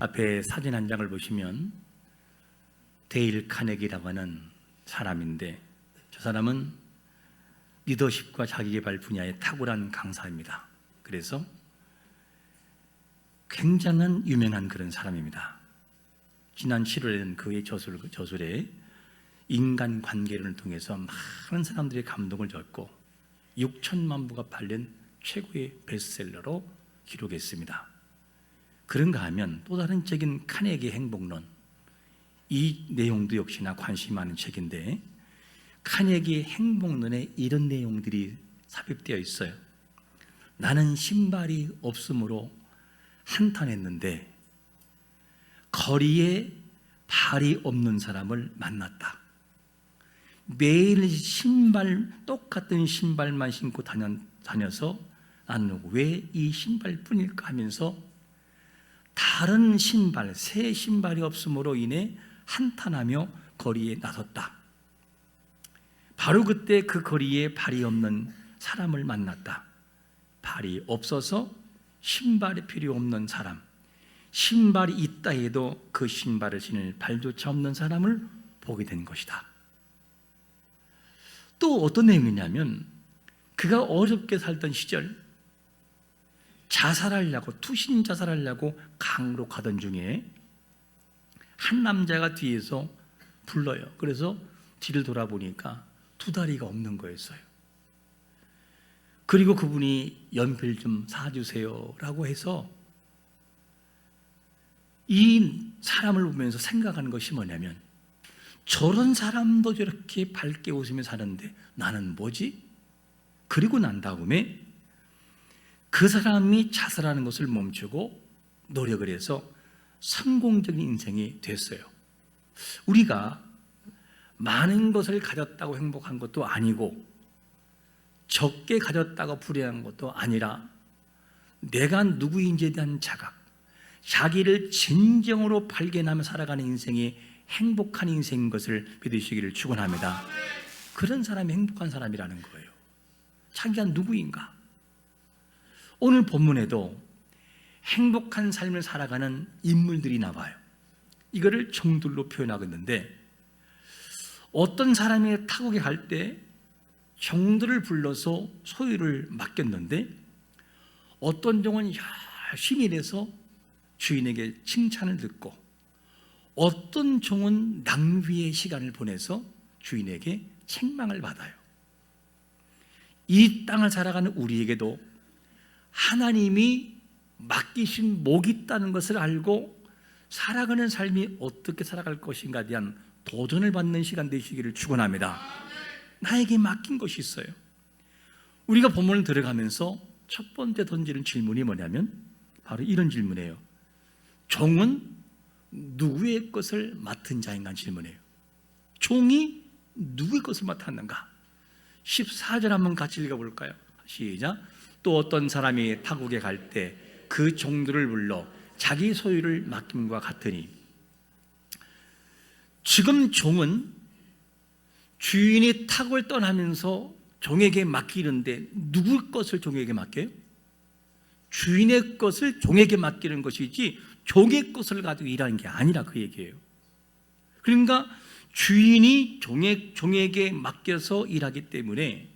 앞에 사진 한 장을 보시면 데일 카네기라고 하는 사람인데 저 사람은 리더십과 자기개발 분야에 탁월한 강사입니다. 그래서 굉장한 유명한 그런 사람입니다. 지난 7월에는 그의 저술, 저술에 인간 관계를 통해서 많은 사람들의 감동을 줬고 6천만 부가 팔린 최고의 베스트셀러로 기록했습니다. 그런가 하면 또 다른 책인 카네기 행복론 이 내용도 역시나 관심 많은 책인데 카네기 행복론에 이런 내용들이 삽입되어 있어요. 나는 신발이 없으므로 한탄했는데 거리에 발이 없는 사람을 만났다. 매일 신발 똑같은 신발만 신고 다녀, 다녀서 나는 왜 이 신발뿐일까 하면서 다른 신발, 새 신발이 없음으로 인해 한탄하며 거리에 나섰다. 바로 그때 그 거리에 발이 없는 사람을 만났다. 발이 없어서 신발이 필요 없는 사람, 신발이 있다 해도 그 신발을 신을 발조차 없는 사람을 보게 된 것이다. 또 어떤 내용이냐면 그가 어렵게 살던 시절 자살하려고 투신 자살하려고 강으로 가던 중에 한 남자가 뒤에서 불러요. 그래서 뒤를 돌아보니까 두 다리가 없는 거였어요. 그리고 그분이 연필 좀 사주세요라고 해서 이 사람을 보면서 생각하는 것이 뭐냐면 저런 사람도 저렇게 밝게 웃으며 사는데 나는 뭐지? 그리고 난 다음에 그 사람이 자살하는 것을 멈추고 노력을 해서 성공적인 인생이 됐어요. 우리가 많은 것을 가졌다고 행복한 것도 아니고 적게 가졌다고 불행한 것도 아니라 내가 누구인지에 대한 자각, 자기를 진정으로 발견하며 살아가는 인생이 행복한 인생인 것을 믿으시기를 축원합니다. 그런 사람이 행복한 사람이라는 거예요. 자기가 누구인가? 오늘 본문에도 행복한 삶을 살아가는 인물들이 나와요. 이거를 종들로 표현하고 있는데 어떤 사람이 타국에 갈 때 종들을 불러서 소유를 맡겼는데 어떤 종은 열심히 일해서 주인에게 칭찬을 듣고 어떤 종은 낭비의 시간을 보내서 주인에게 책망을 받아요. 이 땅을 살아가는 우리에게도 하나님이 맡기신 목이 있다는 것을 알고 살아가는 삶이 어떻게 살아갈 것인가에 대한 도전을 받는 시간 되시기를 축원합니다. 나에게 맡긴 것이 있어요. 우리가 본문을 들어가면서 첫 번째 던지는 질문이 뭐냐면 바로 이런 질문이에요. 종은 누구의 것을 맡은 자인가 질문이에요. 종이 누구의 것을 맡았는가? 14절 한번 같이 읽어볼까요? 시작. 또 어떤 사람이 타국에 갈 때 그 종들을 불러 자기 소유를 맡김과 같으니 지금 종은 주인이 탁을 떠나면서 종에게 맡기는데 누구 것을 종에게 맡겨요? 주인의 것을 종에게 맡기는 것이지 종의 것을 가지고 일하는 게 아니라 그 얘기예요. 그러니까 주인이 종의, 종에게 맡겨서 일하기 때문에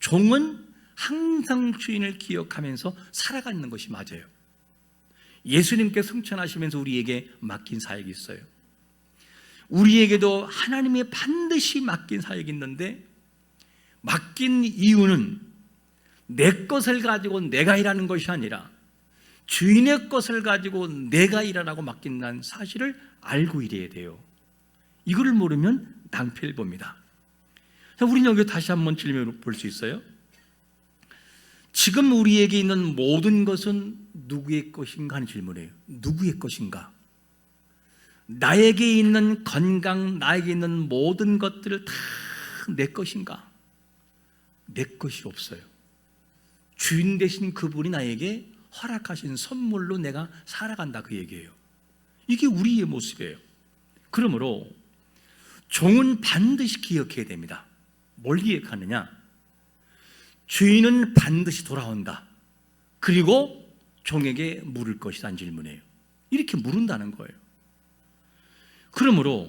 종은 항상 주인을 기억하면서 살아가는 것이 맞아요. 예수님께 승천하시면서 우리에게 맡긴 사역이 있어요. 우리에게도 하나님의 반드시 맡긴 사역이 있는데 맡긴 이유는 내 것을 가지고 내가 일하는 것이 아니라 주인의 것을 가지고 내가 일하라고 맡긴다는 사실을 알고 일해야 돼요. 이거를 모르면 낭패를 봅니다. 우리는 여기 다시 한번 질문을 볼 수 있어요. 지금 우리에게 있는 모든 것은 누구의 것인가 하는 질문이에요. 누구의 것인가? 나에게 있는 건강, 나에게 있는 모든 것들을 다 내 것인가? 내 것이 없어요. 주인 되신 그분이 나에게 허락하신 선물로 내가 살아간다 그 얘기예요. 이게 우리의 모습이에요. 그러므로 종은 반드시 기억해야 됩니다. 뭘 기억하느냐? 주인은 반드시 돌아온다. 그리고 종에게 물을 것이란 질문이에요. 이렇게 물은다는 거예요. 그러므로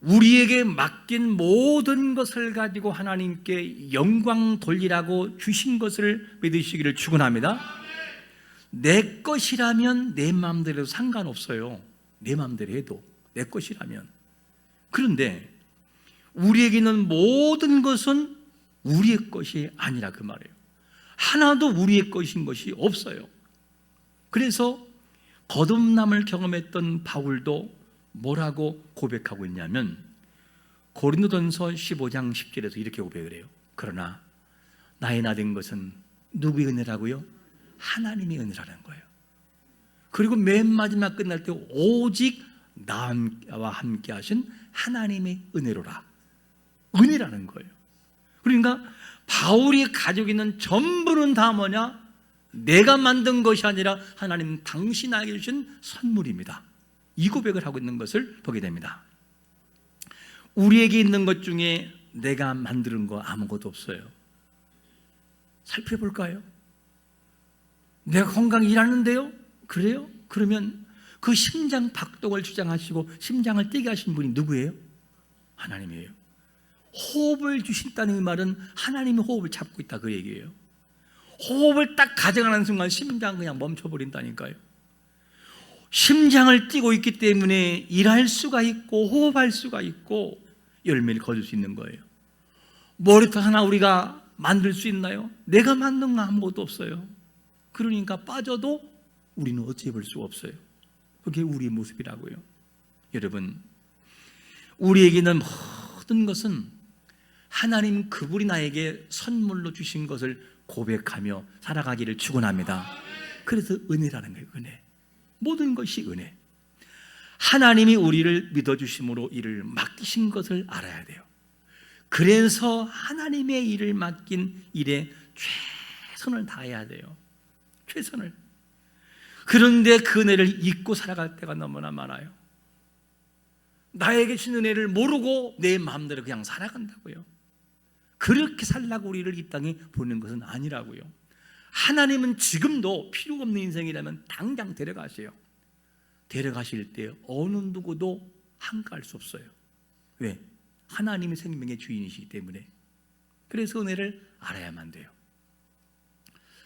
우리에게 맡긴 모든 것을 가지고 하나님께 영광 돌리라고 주신 것을 믿으시기를 축원합니다. 내 것이라면 내 마음대로 상관없어요. 내 마음대로 해도 내 것이라면. 그런데 우리에게 있는 모든 것은 우리의 것이 아니라 그 말이에요. 하나도 우리의 것인 것이 없어요. 그래서 거듭남을 경험했던 바울도 뭐라고 고백하고 있냐면 고린도전서 15장 10절에서 이렇게 고백을 해요. 그러나 나의 나된 것은 누구의 은혜라고요? 하나님의 은혜라는 거예요. 그리고 맨 마지막 끝날 때 오직 나와 함께 하신 하나님의 은혜로라. 은혜라는 거예요. 그러니까 바울이 가지고 있는 전부는 다 뭐냐? 내가 만든 것이 아니라 하나님 당신에게 주신 선물입니다. 이 고백을 하고 있는 것을 보게 됩니다. 우리에게 있는 것 중에 내가 만드는 거 아무것도 없어요. 살펴볼까요? 내가 건강히 일하는데요? 그래요? 그러면 그 심장 박동을 주장하시고 심장을 뛰게 하신 분이 누구예요? 하나님이에요. 호흡을 주신다는 이 말은 하나님이 호흡을 잡고 있다 그 얘기예요. 호흡을 딱 가져가는 순간 심장 그냥 멈춰버린다니까요. 심장을 뛰고 있기 때문에 일할 수가 있고 호흡할 수가 있고 열매를 거둘 수 있는 거예요. 머리터 하나 우리가 만들 수 있나요? 내가 만든 거 아무것도 없어요. 그러니까 빠져도 우리는 어찌 볼 수가 없어요. 그게 우리의 모습이라고요. 여러분, 우리에게는 모든 것은 하나님 그분이 나에게 선물로 주신 것을 고백하며 살아가기를 축원합니다. 그래서 은혜라는 거예요. 은혜. 모든 것이 은혜. 하나님이 우리를 믿어 주심으로 이를 맡기신 것을 알아야 돼요. 그래서 하나님의 일을 맡긴 일에 최선을 다해야 돼요. 최선을. 그런데 그 은혜를 잊고 살아갈 때가 너무나 많아요. 나에게 신 은혜를 모르고 내 마음대로 그냥 살아간다고요. 그렇게 살라고 우리를 이 땅에 보낸 것은 아니라고요. 하나님은 지금도 필요 없는 인생이라면 당장 데려가세요. 데려가실 때 어느 누구도 한가할 수 없어요. 왜? 하나님이 생명의 주인이시기 때문에. 그래서 은혜를 알아야만 돼요.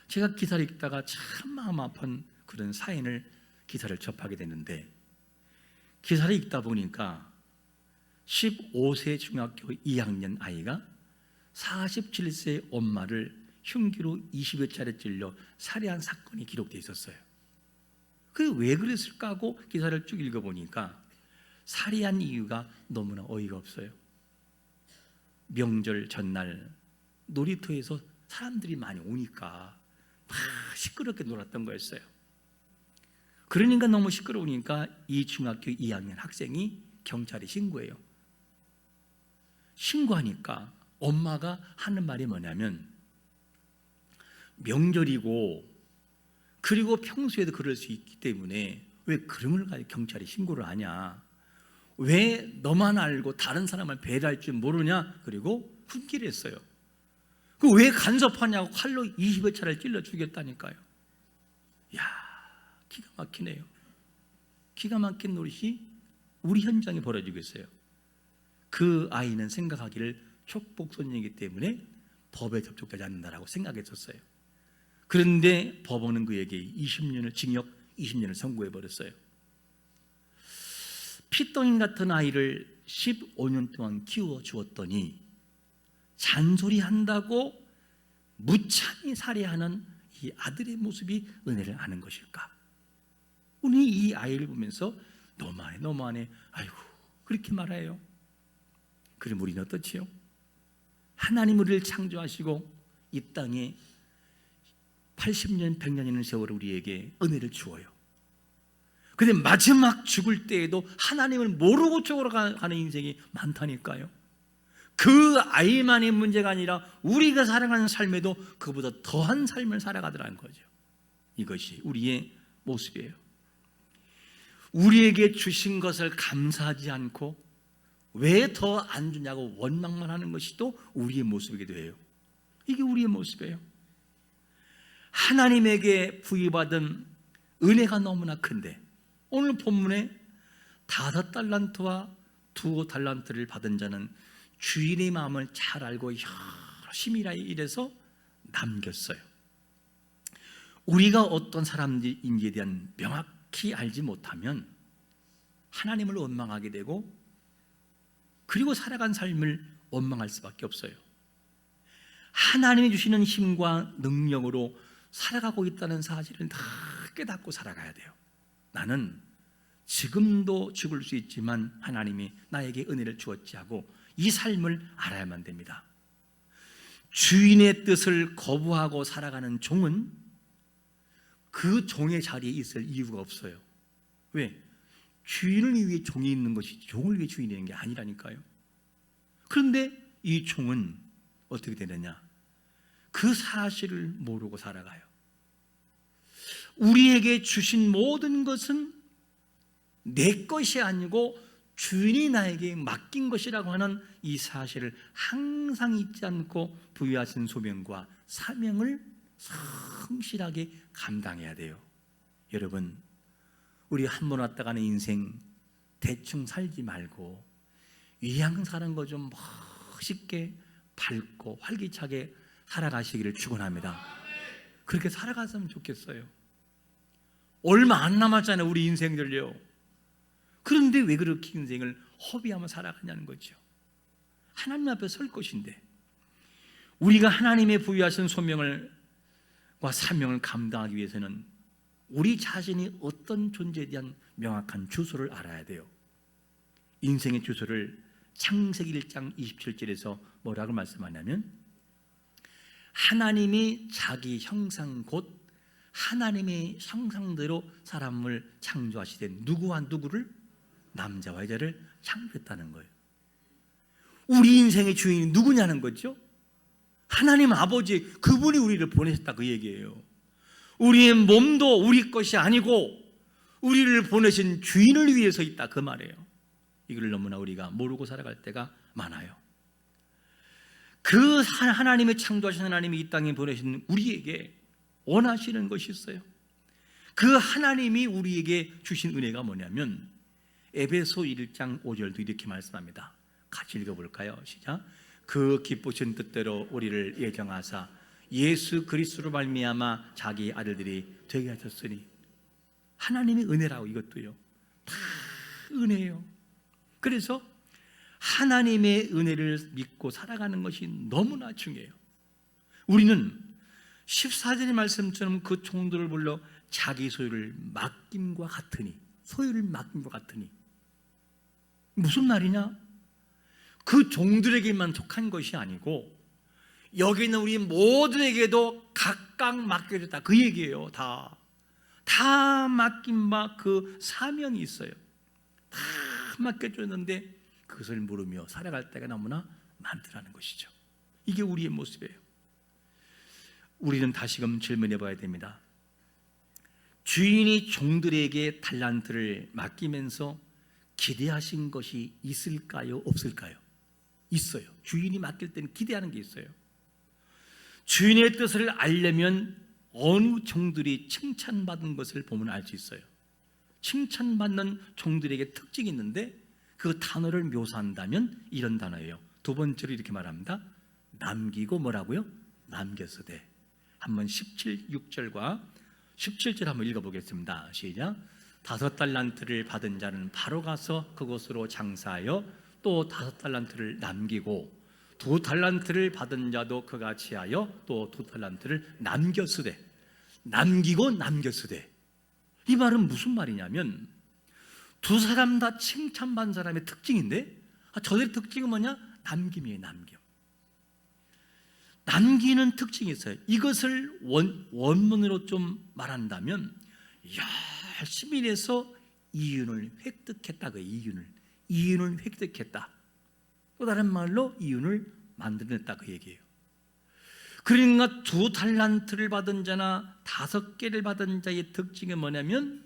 제가 기사를 읽다가 참 마음 아픈 그런 사연을 기사를 접하게 됐는데 기사를 읽다 보니까 15세 중학교 2학년 아이가 47세 엄마를 흉기로 20여 차례 찔려 살해한 사건이 기록되어 있었어요. 그 왜 그랬을까 하고 기사를 쭉 읽어보니까 살해한 이유가 너무나 어이가 없어요. 명절 전날 놀이터에서 사람들이 많이 오니까 막 시끄럽게 놀았던 거였어요. 그러니까 너무 시끄러우니까 이 중학교 2학년 학생이 경찰에 신고해요. 신고하니까 엄마가 하는 말이 뭐냐면 명절이고 그리고 평소에도 그럴 수 있기 때문에 왜걸 가지고 경찰에 신고를 하냐? 왜 너만 알고 다른 사람을 배려할 줄 모르냐? 그리고 훈계를 했어요. 그 왜 간섭하냐고 칼로 20여 차를 찔러 죽였다니까요. 야, 기가 막히네요. 기가 막힌 노릇이 우리 현장에 벌어지고 있어요. 그 아이는 생각하기를 촉복소년이기 때문에 법에 접촉되지 않는다라고 생각했었어요. 그런데 법원은 그에게 20년을 징역 20년을 선고해 버렸어요. 피덩이 같은 아이를 15년 동안 키워 주었더니 잔소리 한다고 무참히 살해하는 이 아들의 모습이 은혜를 아는 것일까? 우리 이 아이를 보면서 너무하네, 너무하네. 아이고, 그렇게 말해요. 그럼 우리는 어떻지요? 하나님 우리를 창조하시고 이 땅에 80년, 100년이라는 세월을 우리에게 은혜를 주어요. 근데 마지막 죽을 때에도 하나님을 모르고 죽어가는 인생이 많다니까요. 그 아이만의 문제가 아니라 우리가 살아가는 삶에도 그보다 더한 삶을 살아가더라는 거죠. 이것이 우리의 모습이에요. 우리에게 주신 것을 감사하지 않고 왜 더 안 주냐고 원망만 하는 것이 또 우리의 모습이기도 해요. 이게 우리의 모습이에요. 하나님에게 부여받은 은혜가 너무나 큰데 오늘 본문에 다섯 달란트와 두 달란트를 받은 자는 주인의 마음을 잘 알고 열심히 일해서 남겼어요. 우리가 어떤 사람인지에 대한 명확히 알지 못하면 하나님을 원망하게 되고 그리고 살아간 삶을 원망할 수밖에 없어요. 하나님이 주시는 힘과 능력으로 살아가고 있다는 사실을 다 깨닫고 살아가야 돼요. 나는 지금도 죽을 수 있지만 하나님이 나에게 은혜를 주었지 하고 이 삶을 알아야만 됩니다. 주인의 뜻을 거부하고 살아가는 종은 그 종의 자리에 있을 이유가 없어요. 왜? 주인을 위해 종이 있는 것이지 종을 위해 주인이 있는 게 아니라니까요. 그런데 이 종은 어떻게 되느냐? 그 사실을 모르고 살아가요. 우리에게 주신 모든 것은 내 것이 아니고 주인이 나에게 맡긴 것이라고 하는 이 사실을 항상 잊지 않고 부여하신 소명과 사명을 성실하게 감당해야 돼요. 여러분, 우리 한 번 왔다 가는 인생 대충 살지 말고 위양 사는 거 좀 멋있게 밝고 활기차게 살아가시기를 축원합니다. 그렇게 살아갔으면 좋겠어요. 얼마 안 남았잖아요, 우리 인생들요. 그런데 왜 그렇게 인생을 허비하며 살아가냐는 거죠. 하나님 앞에 설 것인데 우리가 하나님의 부여하신 소명을 과 사명을 감당하기 위해서는 우리 자신이 어떤 존재에 대한 명확한 주소를 알아야 돼요. 인생의 주소를 창세기 1장 27절에서 뭐라고 말씀하냐면 하나님이 자기 형상 곧 하나님의 형상대로 사람을 창조하시되 누구와 누구를 남자와 여자를 창조했다는 거예요. 우리 인생의 주인이 누구냐는 거죠. 하나님 아버지 그분이 우리를 보내셨다 그 얘기예요. 우리의 몸도 우리 것이 아니고 우리를 보내신 주인을 위해서 있다 그 말이에요. 이걸 너무나 우리가 모르고 살아갈 때가 많아요. 그 하나님의 창조하신 하나님이 이 땅에 보내신 우리에게 원하시는 것이 있어요. 그 하나님이 우리에게 주신 은혜가 뭐냐면 에베소 1장 5절도 이렇게 말씀합니다. 같이 읽어볼까요? 시작. 그 기쁘신 뜻대로 우리를 예정하사 예수 그리스도로 말미암아 자기 아들들이 되게 하셨으니 하나님의 은혜라고 이것도요. 다 은혜예요. 그래서 하나님의 은혜를 믿고 살아가는 것이 너무나 중요해요. 우리는 14절의 말씀처럼 그 종들을 불러 자기 소유를 맡김과 같으니 소유를 맡김과 같으니 무슨 말이냐? 그 종들에게만 속한 것이 아니고 여기 있는 우리 모두에게도 각각 맡겨졌다 그 얘기예요 다. 다 맡긴 바 그 사명이 있어요 다 맡겨줬는데 그것을 모르며 살아갈 때가 너무나 많더라는 것이죠 이게 우리의 모습이에요 우리는 다시금 질문해 봐야 됩니다 주인이 종들에게 달란트를 맡기면서 기대하신 것이 있을까요? 없을까요? 있어요. 주인이 맡길 때는 기대하는 게 있어요. 주인의 뜻을 알려면 어느 종들이 칭찬받은 것을 보면 알 수 있어요. 칭찬받는 종들에게 특징이 있는데 그 단어를 묘사한다면 이런 단어예요. 두 번째로 이렇게 말합니다. 남기고 뭐라고요? 남겼으되. 한번 17, 6절과 17절 한번 읽어보겠습니다. 시작. 다섯 달란트를 받은 자는 바로 가서 그곳으로 장사하여 또 다섯 달란트를 남기고 두 달란트를 받은 자도 그같이 하여 또 두 달란트를 남겼으되 남기고 남겼으되 이 말은 무슨 말이냐면 두 사람 다 칭찬받은 사람의 특징인데 아, 저들의 특징은 뭐냐? 남김이에요 남김 남기는 특징이 있어요 이것을 원, 원문으로 좀 말한다면 열심히 일해서 이윤을 획득했다 그 이윤을 이윤을 획득했다. 또 다른 말로 이윤을 만들어냈다 그 얘기예요. 그러니까 두 달란트를 받은 자나 다섯 개를 받은 자의 특징이 뭐냐면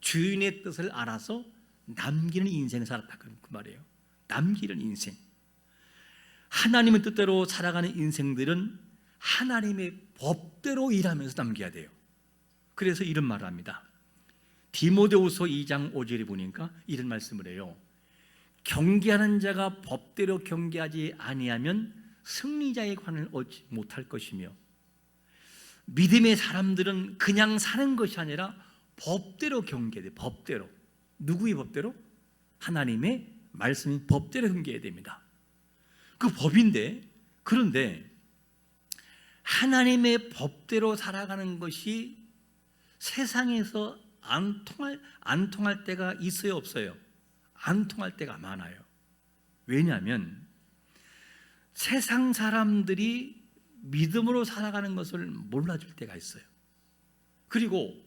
주인의 뜻을 알아서 남기는 인생을 살았다 그 말이에요. 남기는 인생. 하나님의 뜻대로 살아가는 인생들은 하나님의 법대로 일하면서 남겨야 돼요. 그래서 이런 말을 합니다. 디모데후서 2장 5절에 보니까 이런 말씀을 해요. 경계하는 자가 법대로 경계하지 아니하면 승리자의 관을 얻지 못할 것이며 믿음의 사람들은 그냥 사는 것이 아니라 법대로 경계돼. 법대로. 누구의 법대로? 하나님의 말씀인 법대로 경계해야 됩니다. 그 법인데 그런데 하나님의 법대로 살아가는 것이 세상에서 안 통할 안 통할 때가 있어요, 없어요? 안 통할 때가 많아요. 왜냐하면 세상 사람들이 믿음으로 살아가는 것을 몰라줄 때가 있어요. 그리고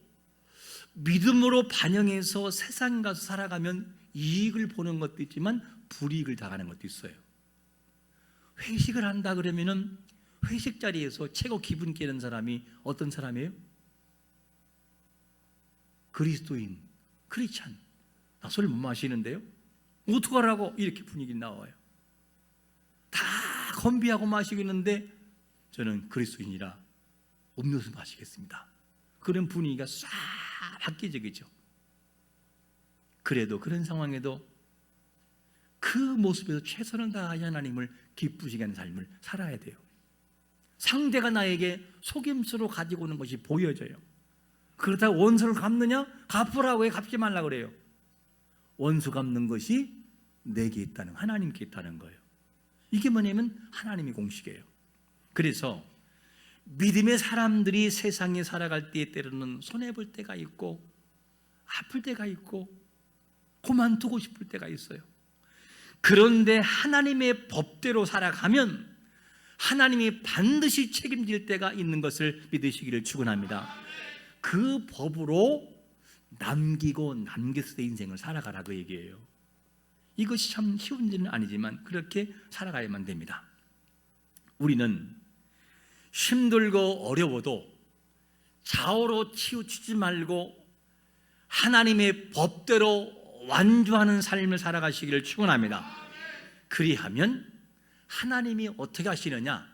믿음으로 반영해서 세상 가서 살아가면 이익을 보는 것도 있지만 불이익을 당하는 것도 있어요. 회식을 한다 그러면은 회식 자리에서 최고 기분 깨는 사람이 어떤 사람이에요? 그리스도인, 크리스찬. 나 술 못 마시는데요? 어떡하라고 이렇게 분위기 나와요. 다 건비하고 마시겠는데 저는 그리스도인이라 음료수 마시겠습니다. 그런 분위기가 싹 바뀌적이죠. 그래도 그런 상황에도 그 모습에서 최선을 다하여 하나님을 기쁘시게 하는 삶을 살아야 돼요. 상대가 나에게 속임수로 가지고 오는 것이 보여져요. 그러다 원수를 갚느냐? 갚으라고 왜 갚지 말라 그래요? 원수 갚는 것이 내게 있다는 하나님께 있다는 거예요. 이게 뭐냐면 하나님의 공식이에요. 그래서 믿음의 사람들이 세상에 살아갈 때에 때로는 손해 볼 때가 있고 아플 때가 있고 그만두고 싶을 때가 있어요. 그런데 하나님의 법대로 살아가면 하나님이 반드시 책임질 때가 있는 것을 믿으시기를 축원합니다. 그 법으로 남기고 남겼을 인생을 살아가라고 얘기해요. 이것이 참 쉬운 일은 아니지만 그렇게 살아가야만 됩니다. 우리는 힘들고 어려워도 좌우로 치우치지 말고 하나님의 법대로 완주하는 삶을 살아가시기를 축원합니다. 그리하면 하나님이 어떻게 하시느냐?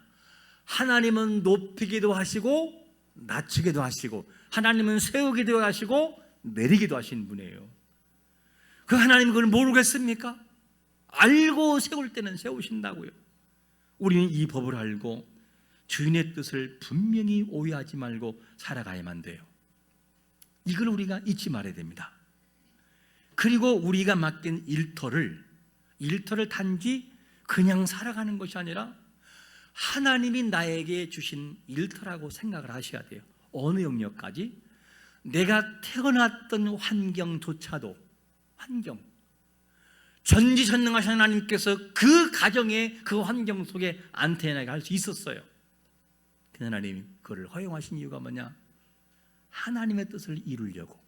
하나님은 높이기도 하시고 낮추기도 하시고 하나님은 세우기도 하시고 내리기도 하신 분이에요. 그 하나님 그걸 모르겠습니까? 알고 세울 때는 세우신다고요. 우리는 이 법을 알고 주인의 뜻을 분명히 오해하지 말고 살아가야만 돼요. 이걸 우리가 잊지 말아야 됩니다. 그리고 우리가 맡긴 일터를 일터를 단지 그냥 살아가는 것이 아니라 하나님이 나에게 주신 일터라고 생각을 하셔야 돼요. 어느 영역까지 내가 태어났던 환경조차도 환경 전지전능하신 하나님께서 그 가정에 그 환경 속에 안테나가 할수 있었어요. 그 하나님이 그를 허용하신 이유가 뭐냐? 하나님의 뜻을 이루려고.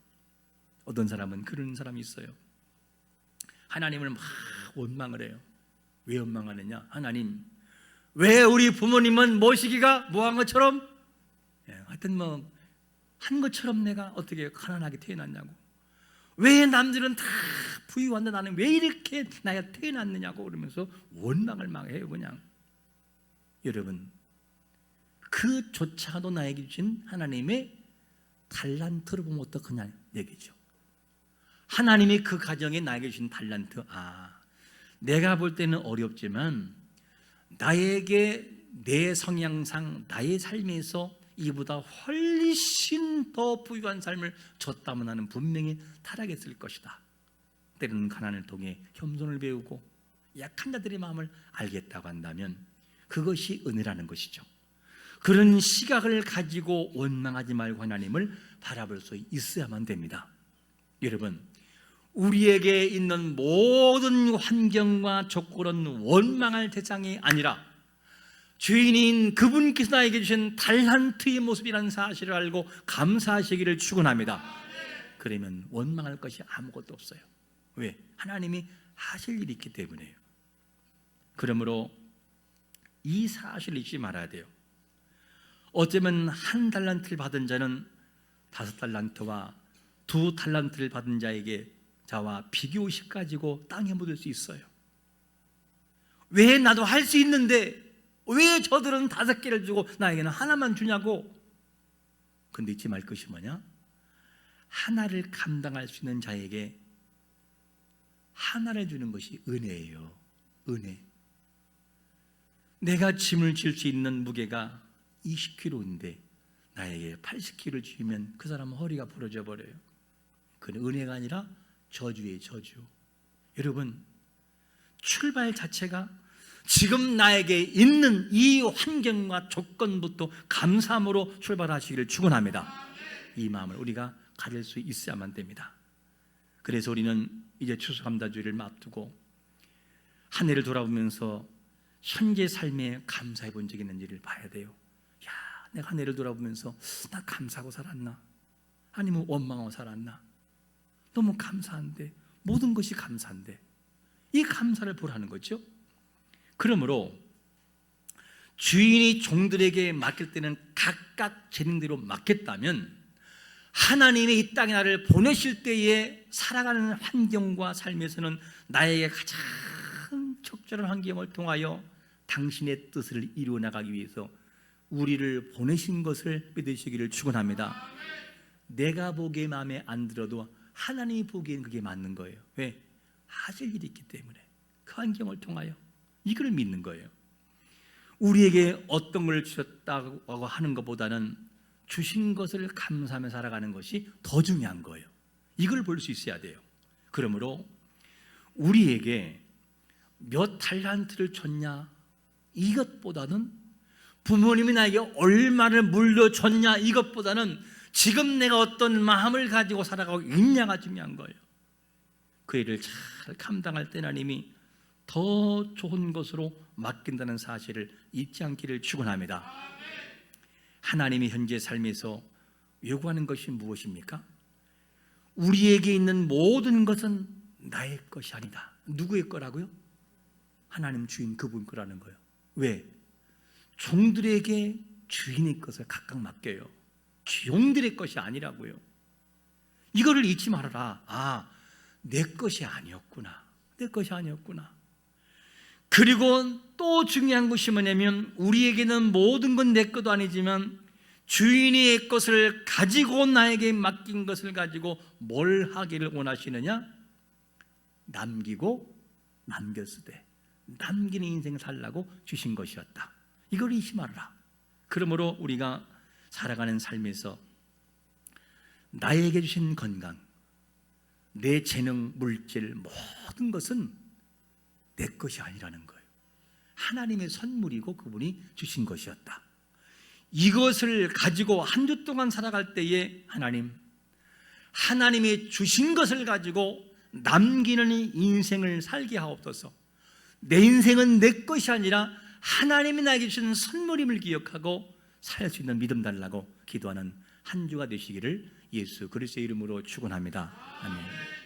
어떤 사람은 그런 사람이 있어요. 하나님을 막 원망을 해요. 왜 원망하느냐? 하나님, 왜 우리 부모님은 모시기가 뭐한 것처럼, 예, 하여튼 뭐, 한 것처럼 내가 어떻게 가난하게 태어났냐고. 왜 남들은 다 부유한데 나는 왜 이렇게 나야 태어났느냐고 그러면서 원망을 막 해요, 그냥. 여러분, 그조차도 나에게 주신 하나님의 달란트를 보면 어떡하냐 얘기죠. 하나님이 그 가정에 나에게 주신 달란트, 아, 내가 볼 때는 어렵지만 나에게 내 성향상 나의 삶에서 이보다 훨씬 더 부유한 삶을 줬다면 나는 분명히 타락했을 것이다. 때로는 가난을 통해 겸손을 배우고 약한 자들의 마음을 알겠다고 한다면 그것이 은혜라는 것이죠. 그런 시각을 가지고 원망하지 말고 하나님을 바라볼 수 있어야만 됩니다. 여러분, 우리에게 있는 모든 환경과 조건은 원망할 대상이 아니라 주인인 그분께서 나에게 주신 달란트의 모습이라는 사실을 알고 감사하시기를 축원합니다. 그러면 원망할 것이 아무것도 없어요. 왜? 하나님이 하실 일이 있기 때문에요. 그러므로 이 사실을 잊지 말아야 돼요. 어쩌면 한 달란트를 받은 자는 다섯 달란트와 두 달란트를 받은 자에게 자와 비교식 가지고 땅에 묻을 수 있어요. 왜 나도 할 수 있는데 왜 저들은 다섯 개를 주고 나에게는 하나만 주냐고. 근데 잊지 말 것이 뭐냐? 하나를 감당할 수 있는 자에게 하나를 주는 것이 은혜예요. 은혜. 내가 짐을 질 수 있는 무게가 20kg인데 나에게 80kg를 쥐면 그 사람은 허리가 부러져 버려요. 그건 은혜가 아니라 저주의 저주. 여러분, 출발 자체가 지금 나에게 있는 이 환경과 조건부터 감사함으로 출발하시기를 축원합니다. 이 마음을 우리가 가질 수 있어야만 됩니다. 그래서 우리는 이제 추수감사주의를 앞두고 한 해를 돌아보면서 현재 삶에 감사해 본 적이 있는지를 봐야 돼요. 야, 내가 한 해를 돌아보면서 나 감사하고 살았나? 아니면 원망하고 살았나? 너무 감사한데 모든 것이 감사한데 이 감사를 보라는 거죠. 그러므로 주인이 종들에게 맡길 때는 각각 재능대로 맡겼다면 하나님이 이 땅에 나를 보내실 때에 살아가는 환경과 삶에서는 나에게 가장 적절한 환경을 통하여 당신의 뜻을 이루어 나가기 위해서 우리를 보내신 것을 믿으시기를 축원합니다. 내가 보기에 마음에 안 들어도 하나님이 보기엔 그게 맞는 거예요. 왜? 하실 일이 있기 때문에 그 환경을 통하여 이걸 믿는 거예요. 우리에게 어떤 걸 주셨다고 하는 것보다는 주신 것을 감사하며 살아가는 것이 더 중요한 거예요. 이걸 볼 수 있어야 돼요. 그러므로 우리에게 몇 달란트를 줬냐 이것보다는 부모님이 나에게 얼마를 물려줬냐 이것보다는 지금 내가 어떤 마음을 가지고 살아가고 있냐가 중요한 거예요. 그 일을 잘 감당할 때 하나님이 더 좋은 것으로 맡긴다는 사실을 잊지 않기를 축원합니다. 하나님이 현재 삶에서 요구하는 것이 무엇입니까? 우리에게 있는 모든 것은 나의 것이 아니다. 누구의 거라고요? 하나님 주인 그분 거라는 거예요. 왜? 종들에게 주인의 것을 각각 맡겨요. 종들의 것이 아니라고요. 이거를 잊지 말아라. 아, 내 것이 아니었구나. 내 것이 아니었구나. 그리고 또 중요한 것이 뭐냐면 우리에게는 모든 건 내 것도 아니지만 주인의 것을 가지고 나에게 맡긴 것을 가지고 뭘 하기를 원하시느냐? 남기고 남겼으되 남기는 인생을 살라고 주신 것이었다. 이걸 말아라. 그러므로 우리가 살아가는 삶에서 나에게 주신 건강, 내 재능, 물질 모든 것은 내 것이 아니라는 거예요. 하나님의 선물이고 그분이 주신 것이었다. 이것을 가지고 한 주 동안 살아갈 때에 하나님, 하나님이 주신 것을 가지고 남기는 인생을 살게 하옵소서. 내 인생은 내 것이 아니라 하나님이 나에게 주신 선물임을 기억하고 살 수 있는 믿음 달라고 기도하는 한 주가 되시기를 예수 그리스도의 이름으로 축원합니다. 아멘.